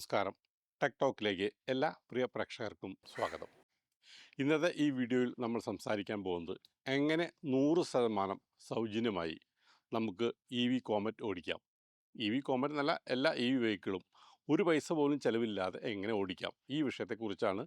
നമസ്കാരം. ടെക് ടോക്കിലേക്ക് എല്ലാ പ്രിയ പ്രേക്ഷകർക്കും സ്വാഗതം. ഇന്നത്തെ ഈ വീഡിയോയിൽ നമ്മൾ സംസാരിക്കാൻ പോകുന്നത് എങ്ങനെ നൂറ് ശതമാനം സൗജന്യമായി നമുക്ക് ഇ വി കോമറ്റ് ഓടിക്കാം. ഇ വി കോമറ്റ് എന്നല്ല എല്ലാ ഇ വി വെഹിക്കിളും ഒരു പൈസ പോലും ചിലവില്ലാതെ എങ്ങനെ ഓടിക്കാം? ഈ വിഷയത്തെക്കുറിച്ചാണ്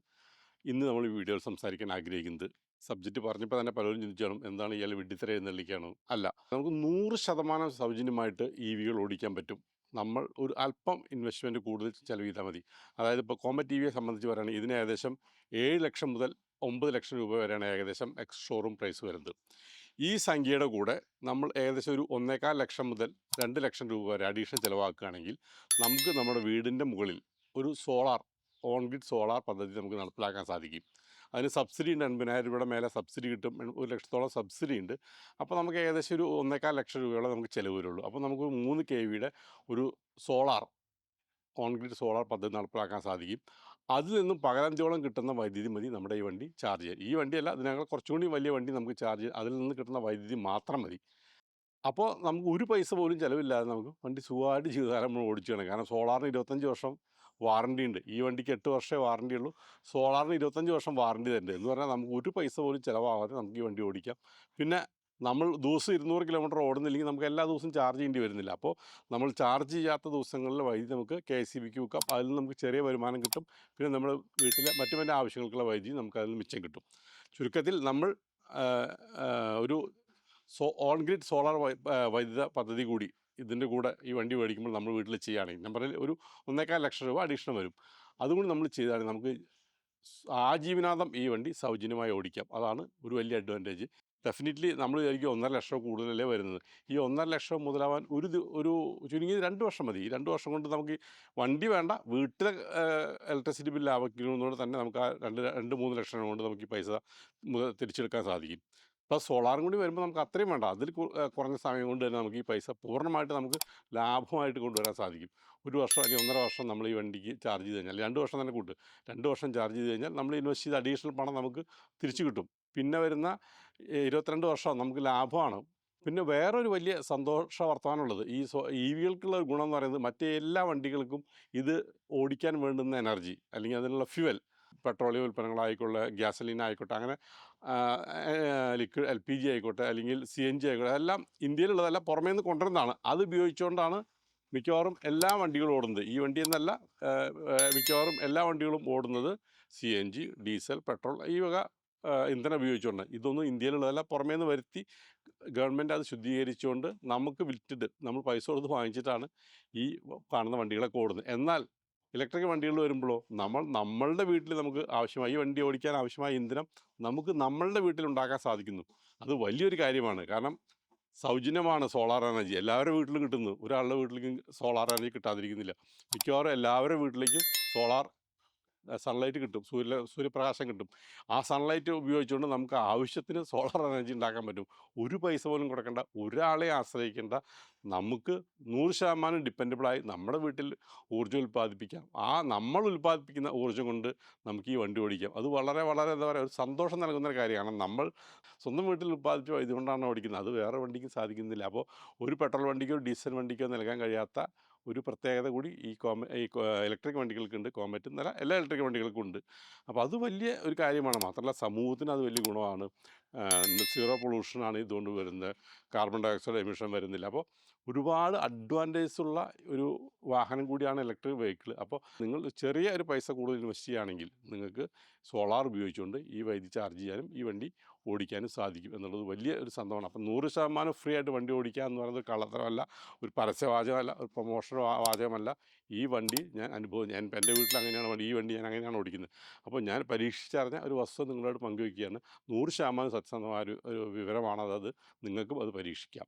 ഇന്ന് നമ്മൾ ഈ വീഡിയോയിൽ സംസാരിക്കാൻ ആഗ്രഹിക്കുന്നത്. സബ്ജക്റ്റ് പറഞ്ഞപ്പോൾ തന്നെ പലരും ചിന്തിച്ചാണ് എന്താണ് ഇയാൾ വിഡ്ഢിത്തര എന്നുള്ളിക്കാണ് അല്ല നമുക്ക് നൂറ് ശതമാനം സൗജന്യമായിട്ട് ഇ വികൾ ഓടിക്കാൻ പറ്റും. നമ്മൾ ഒരു അല്പം ഇൻവെസ്റ്റ്മെന്റ് കൂടുതൽ ചിലവ് ചെയ്താൽ മതി. അതായത് ഇപ്പോൾ കോമറ്റ് ടി വിയെ സംബന്ധിച്ച് പറയുകയാണെങ്കിൽ ഇതിന് ഏകദേശം ഏഴ് ലക്ഷം മുതൽ ഒമ്പത് ലക്ഷം രൂപ വരെയാണ് ഏകദേശം എക്സ് ഷോറൂം പ്രൈസ് വരുന്നത്. ഈ സംഖ്യയുടെ കൂടെ നമ്മൾ ഏകദേശം ഒരു ഒന്നേകാൽ ലക്ഷം മുതൽ രണ്ട് ലക്ഷം രൂപ വരെ അഡീഷണൽ ചിലവാക്കുകയാണെങ്കിൽ നമുക്ക് നമ്മുടെ വീടിന്റെ മുകളിൽ ഒരു സോളാർ ഓൺ ഗ്രിഡ് സോളാർ പദ്ധതി നമുക്ക് നടപ്പിലാക്കാൻ സാധിക്കും. അതിന് സബ്സിഡി ഉണ്ട്. എൺപതിനായിരം രൂപയുടെ മേലെ സബ്സിഡി കിട്ടും. ഒരു ലക്ഷത്തോളം സബ്സിഡി ഉണ്ട്. അപ്പോൾ നമുക്ക് ഏകദേശം ഒരു ഒന്നേക്കാൽ ലക്ഷം രൂപയോളം നമുക്ക് ചിലവ് വരുള്ളൂ. അപ്പോൾ നമുക്ക് മൂന്ന് കെ വിയുടെ ഒരു സോളാർ കോൺക്രീറ്റ് സോളാർ പദ്ധതി നടപ്പിലാക്കാൻ സാധിക്കും. അതിൽ നിന്നും പകലഞ്ചോളം കിട്ടുന്ന വൈദ്യുതി മതി നമ്മുടെ ഈ വണ്ടി ചാർജ് ചെയ്യാൻ. ഈ വണ്ടിയല്ല അതിനകത്ത് കുറച്ചും കൂടി വലിയ വണ്ടി നമുക്ക് ചാർജ് ചെയ്യാൻ അതിൽ നിന്ന് കിട്ടുന്ന വൈദ്യുതി മാത്രം മതി. അപ്പോൾ നമുക്ക് ഒരു പൈസ പോലും ചിലവില്ലാതെ നമുക്ക് വണ്ടി സുഖമായിട്ട് ജീവിതകാലം നമ്മൾ ഓടിച്ചു കാരണം സോളാറിന് ഇരുപത്തഞ്ച് വർഷം വാറണ്ടി ഉണ്ട്. ഈ വണ്ടിക്ക് എട്ട് വർഷമേ വാറണ്ടി ഉള്ളൂ. സോളാറിന് ഇരുപത്തഞ്ച് വർഷം വാറണ്ടി തന്നെ. എന്ന് പറഞ്ഞാൽ നമുക്ക് ഒരു പൈസ പോലും ചിലവാകാതെ നമുക്ക് ഈ വണ്ടി ഓടിക്കാം. പിന്നെ നമ്മൾ ദിവസം ഇരുന്നൂറ് കിലോമീറ്റർ ഓടുന്നില്ലെങ്കിൽ നമുക്ക് എല്ലാ ദിവസവും ചാർജ് ചെയ്യേണ്ടി വരുന്നില്ല. അപ്പോൾ നമ്മൾ ചാർജ് ചെയ്യാത്ത ദിവസങ്ങളിൽ വൈദ്യുതി നമുക്ക് കെ സി ബിക്ക് വെക്കാം. അതിൽ നിന്ന് നമുക്ക് ചെറിയ വരുമാനം കിട്ടും. പിന്നെ നമ്മൾ വീട്ടിലെ മറ്റു മറ്റു ആവശ്യങ്ങൾക്കുള്ള വൈദ്യുതി നമുക്ക് അതിൽ മിച്ചം കിട്ടും. ചുരുക്കത്തിൽ നമ്മൾ ഒരു സോ ഓൺ ഗ്രിഡ് സോളാർ വൈദ്യുത പദ്ധതി കൂടി ഇതിന്റെ കൂടെ ഈ വണ്ടി മേടിക്കുമ്പോൾ നമ്മൾ വീട്ടിൽ ചെയ്യുകയാണെങ്കിൽ പറഞ്ഞ ഒരു ഒന്നേക്കാൽ ലക്ഷം രൂപ അഡീഷണൽ വരും. അതുകൊണ്ട് നമ്മൾ ചെയ്താൽ നമുക്ക് ആജീവനാഥം ഈ വണ്ടി സൗജന്യമായി ഓടിക്കാം. അതാണ് ഒരു വലിയ അഡ്വാന്റേജ് ഡെഫിനറ്റ്ലി നമ്മൾ വിചാരിക്കും ഒന്നര ലക്ഷം കൂടുതലല്ലേ വരുന്നത്. ഈ ഒന്നര ലക്ഷം മുതലാവാൻ ഒരു ഒരു ചുരുങ്ങിയത് രണ്ട് വർഷം മതി. ഈ രണ്ട് വർഷം കൊണ്ട് നമുക്ക് വണ്ടി വേണ്ട വീട്ടിലെ ഇലക്ട്രിസിറ്റി ബില്ല് ആവയ്ക്കുന്നതുകൊണ്ട് തന്നെ നമുക്ക് ആ രണ്ട് രണ്ട് മൂന്ന് ലക്ഷം കൊണ്ട് നമുക്ക് ഈ പൈസ തിരിച്ചെടുക്കാൻ സാധിക്കും. പ്ലസ് സോളാറും കൂടി വരുമ്പോൾ നമുക്ക് അത്രയും വേണ്ട. അതിൽ കുറഞ്ഞ സമയം കൊണ്ട് തന്നെ നമുക്ക് ഈ പൈസ പൂർണമായിട്ട് നമുക്ക് ലാഭമായിട്ട് കൊണ്ടുവരാൻ സാധിക്കും. ഒരു വർഷം അല്ലെങ്കിൽ ഒന്നര വർഷം നമ്മൾ ഈ വണ്ടിക്ക് ചാർജ് ചെയ്ത് കഴിഞ്ഞാൽ രണ്ട് വർഷം തന്നെ കൂട്ടും. രണ്ട് വർഷം ചാർജ് ചെയ്ത് കഴിഞ്ഞാൽ നമ്മൾ ഇൻവെസ്റ്റ് ചെയ്ത അഡീഷണൽ പണം നമുക്ക് തിരിച്ചു കിട്ടും. പിന്നെ വരുന്ന ഇരുപത്തിരണ്ട് വർഷം നമുക്ക് ലാഭമാണ്. പിന്നെ വേറൊരു വലിയ സന്തോഷ വർത്തമാനമുള്ളത് ഈ സോ ഇ വികൾക്കുള്ള ഒരു ഗുണം എന്ന് പറയുന്നത് മറ്റേ എല്ലാ വണ്ടികൾക്കും ഇത് ഓടിക്കാൻ വേണ്ടുന്ന എനർജി അല്ലെങ്കിൽ അതിനുള്ള ഫ്യുവൽ പെട്രോളിയം ഉൽപ്പന്നങ്ങളായിക്കോട്ടെ ഗ്യാസലിൻ ആയിക്കോട്ടെ അങ്ങനെ ലിക്വിഡ് എൽ പി ജി ആയിക്കോട്ടെ അല്ലെങ്കിൽ സി എൻ ജി ആയിക്കോട്ടെ എല്ലാം ഇന്ത്യയിലുള്ളതല്ല പുറമേ നിന്ന് കൊണ്ടുവരുന്നതാണ്. അത് ഉപയോഗിച്ചുകൊണ്ടാണ് മിക്കവാറും എല്ലാ വണ്ടികളും ഓടുന്നത്. ഈ വണ്ടി എന്നല്ല മിക്കവാറും എല്ലാ വണ്ടികളും ഓടുന്നത് C N G diesel petrol ഈ വക ഇന്ധനം ഉപയോഗിച്ചുകൊണ്ട് ഇതൊന്നും ഇന്ത്യയിലുള്ളതല്ല പുറമേ നിന്ന് വരുത്തി ഗവൺമെന്റ് അത് ശുദ്ധീകരിച്ചുകൊണ്ട് നമുക്ക് വിറ്റിട്ട് നമ്മൾ പൈസ കൊടുത്ത് വാങ്ങിച്ചിട്ടാണ് ഈ കാണുന്ന വണ്ടികളൊക്കെ ഓടുന്നത്. എന്നാൽ ഇലക്ട്രിക് വണ്ടികൾ വരുമ്പോഴോ നമ്മൾ നമ്മളുടെ വീട്ടിൽ നമുക്ക് ആവശ്യമായി ഈ വണ്ടി ഓടിക്കാൻ ആവശ്യമായ ഇന്ധനം നമുക്ക് നമ്മളുടെ വീട്ടിൽ ഉണ്ടാക്കാൻ സാധിക്കുന്നു. അത് വലിയൊരു കാര്യമാണ്. കാരണം സൗജന്യമാണ് സോളാർ എനർജി എല്ലാവരുടെ വീട്ടിലും കിട്ടുന്നു. ഒരാളുടെ വീട്ടിലേക്കും സോളാർ എനർജി കിട്ടാതിരിക്കുന്നില്ല. മിക്കവാറും എല്ലാവരുടെ വീട്ടിലേക്കും സോളാർ സൺലൈറ്റ് കിട്ടും. സൂര്യ സൂര്യപ്രകാശം കിട്ടും. ആ സൺലൈറ്റ് ഉപയോഗിച്ചുകൊണ്ട് നമുക്ക് ആവശ്യത്തിന് സോളാർ എനർജി ഉണ്ടാക്കാൻ പറ്റും. ഒരു പൈസ പോലും കൊടുക്കേണ്ട. ഒരാളെ ആശ്രയിക്കേണ്ട. നമുക്ക് നൂറ് ശതമാനം ഡിപ്പെൻഡബിളായി നമ്മുടെ വീട്ടിൽ ഊർജം ഉൽപ്പാദിപ്പിക്കാം. ആ നമ്മൾ ഉൽപ്പാദിപ്പിക്കുന്ന ഊർജം കൊണ്ട് നമുക്ക് ഈ വണ്ടി ഓടിക്കാം. അത് വളരെ വളരെ എന്താ പറയുക ഒരു സന്തോഷം നൽകുന്ന ഒരു കാര്യമാണ്. നമ്മൾ സ്വന്തം വീട്ടിൽ ഉൽപ്പാദിപ്പിച്ചോ ഇതുകൊണ്ടാണ് കൊണ്ടാണ് ഓടിക്കുന്നത്. അത് വേറെ വണ്ടിക്ക് സാധിക്കുന്നില്ല. അപ്പോൾ ഒരു പെട്രോൾ വണ്ടിക്കോ ഡീസൽ വണ്ടിക്കോ നൽകാൻ കഴിയാത്ത ഒരു പ്രത്യേകത കൂടി ഈ കോമ ഈ ഇലക്ട്രിക് വണ്ടികൾക്കുണ്ട് കോമറ്റ് എന്നല്ല എല്ലാ ഇലക്ട്രിക് വണ്ടികൾക്കും ഉണ്ട് അപ്പോൾ അത് വലിയ ഒരു കാര്യമാണ്. മാത്രമല്ല സമൂഹത്തിന് അത് വലിയ ഗുണമാണ്. സീറോ പൊള്യൂഷനാണ് ഇതുകൊണ്ട് വരുന്നത്. കാർബൺ ഡയോക്സൈഡ് എമിഷൻ വരുന്നില്ല. അപ്പോൾ ഒരുപാട് അഡ്വാന്റേജ് ഉള്ള ഒരു വാഹനം കൂടിയാണ് ഇലക്ട്രിക് വെഹിക്കിൾ അപ്പോൾ നിങ്ങൾ ചെറിയ ഒരു പൈസ കൂടുതൽ ഇൻവെസ്റ്റ് ചെയ്യുകയാണെങ്കിൽ നിങ്ങൾക്ക് സോളാർ ഉപയോഗിച്ചുകൊണ്ട് ഈ വൈദ്യുതി ചാർജ് ചെയ്യാനും ഈ വണ്ടി ഓടിക്കാനും സാധിക്കും എന്നുള്ളത് വലിയ ഒരു സംഭവമാണ് അപ്പം നൂറ് ശതമാനം ഫ്രീ ആയിട്ട് വണ്ടി ഓടിക്കുക എന്ന് പറയുന്നത് കള്ളത്തരമല്ല ഒരു പരസ്യവാചകമല്ല ഒരു പ്രൊമോഷൻ വാചകമല്ല ഈ വണ്ടി ഞാൻ അനുഭവം ഞാൻ എന്റെ വീട്ടിൽ അങ്ങനെയാണ് വണ്ടി ഈ വണ്ടി ഞാൻ അങ്ങനെയാണ് ഓടിക്കുന്നത്. അപ്പോൾ ഞാൻ പരീക്ഷിച്ചറിഞ്ഞ ഒരു വസ്തു നിങ്ങളോട് പങ്കുവയ്ക്കുകയാണ്. നൂറ് ശതമാനം സത്യസന്ധമായ ഒരു വിവരമാണത് വിവരമാണ് അത് നിങ്ങൾക്കും അത് പരീക്ഷിക്കാം.